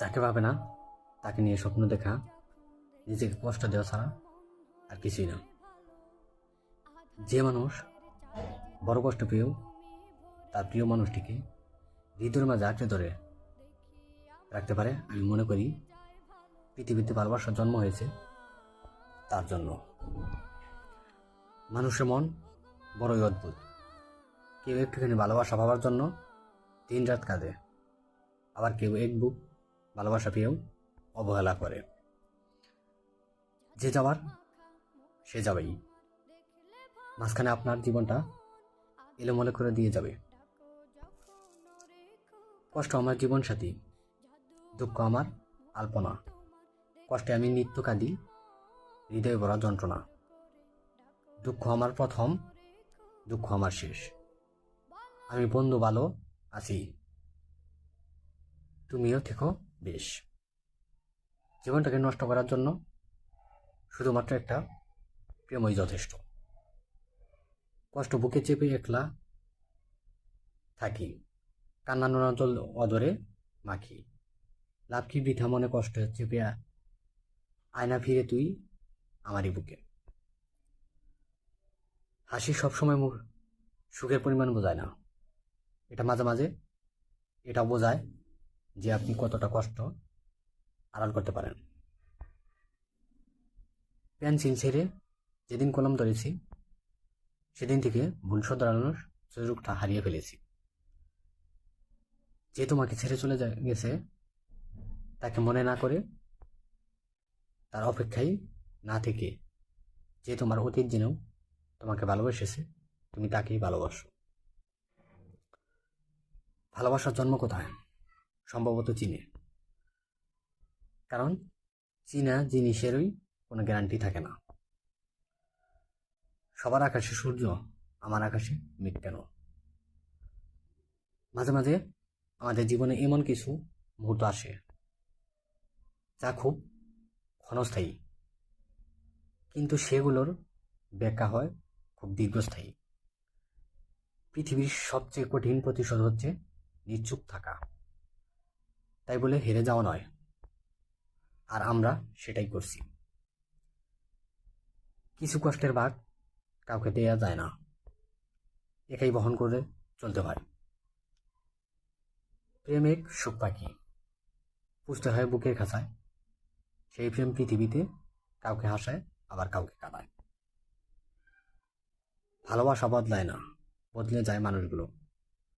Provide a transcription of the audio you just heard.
যাকে পাবে না, তাকে নিয়ে স্বপ্ন দেখা, নিজেকে কষ্ট দেওয়া ছাড়া আর কিছুই না। যে মানুষ বড় কষ্ট পেয়েও তার প্রিয় মানুষটিকে হৃদয়ের মাঝে আঁকড়ে ধরে রাখতে পারে, আমি মনে করি পৃথিবীতে ভালোবাসার জন্ম হয়েছে তার জন্য। মানুষের মন বড়ই অদ্ভুত। কেউ একটুখানি ভালোবাসা পাওয়ার জন্য দিন রাত কাঁদে। আবার কেউ এক বুক ভালোবাসা পেয়েও অবহেলা করে। যে যাওয়ার সে যাবেই। মাঝখানে আপনার জীবনটা এলোমেলো করে দিয়ে যাবে। কষ্ট আমার জীবন সাথী দুঃখ আমার আলপনা। কষ্টে আমি নিত্য কাঁদি হৃদয় ভরা যন্ত্রণা। দুঃখ আমার প্রথম, দুঃখ আমার শেষ। আমি বন্ধু ভালো আছি। তুমিও থেকো। বেশ। জীবনটাকে নষ্ট করার জন্য শুধুমাত্র একটা প্রেমই যথেষ্ট। কষ্ট বুকে চেপে একলা থাকি, কান্না নোনা অদরে মাখি। লাভ কি বৃথা মনে কষ্ট চেপে আয়না ফিরে তুই আমারই বুকে। হাসি সবসময় মুখ সুখের পরিমাণ বোঝায় না। এটা মাঝে মাঝে এটা বোঝায় যে আপনি কতটা কষ্ট আড়াল করতে পারেন। পেন্সিল ছেড়ে যেদিন কলম ধরেছি, সেদিন থেকে ভুল শোধরানোর সুযোগটা হারিয়ে ফেলেছি। যে তোমাকে ছেড়ে চলে গেছে, তাকে মনে না করে তার অপেক্ষায় না থেকে যে তোমার অতীত জেনেও তোমাকে ভালোবেসেছে, তুমি তাকেই ভালোবাসো। ভালোবাসার জন্ম কোথায়? সম্ভবত চীনে কারণ চীনা জিনিসেরই কোনো গ্যারান্টি থাকে না। সবার আকাশে সূর্য, আমার আকাশে মেঘ কেন? মাঝে মাঝে আমাদের জীবনে এমন কিছু মুহূর্ত আসে, যা খুব ক্ষণস্থায়ী। কিন্তু সেগুলোর ব্যাখ্যা হয় খুব দীর্ঘস্থায়ী। পৃথিবীর সবচেয়ে কঠিন প্রতিশোধ হচ্ছে নিশ্চুপ থাকা। তাই বলে হেরে যাওয়া নয়। আর আমরা সেটাই করছি। কিছু কষ্টের ভাগ কাউকে দেয়া যায় না। একাই বহন করে চলতে হয়। প্রেম এক সুখ পাখি। পুষতে হয় বুকের খাঁচায়। সেই প্রেম পৃথিবীতে কাউকে হাসায়, আবার কাউকে কাঁদায়। ভালোবাসা বদলায় না। বদলে যায় মানুষগুলো।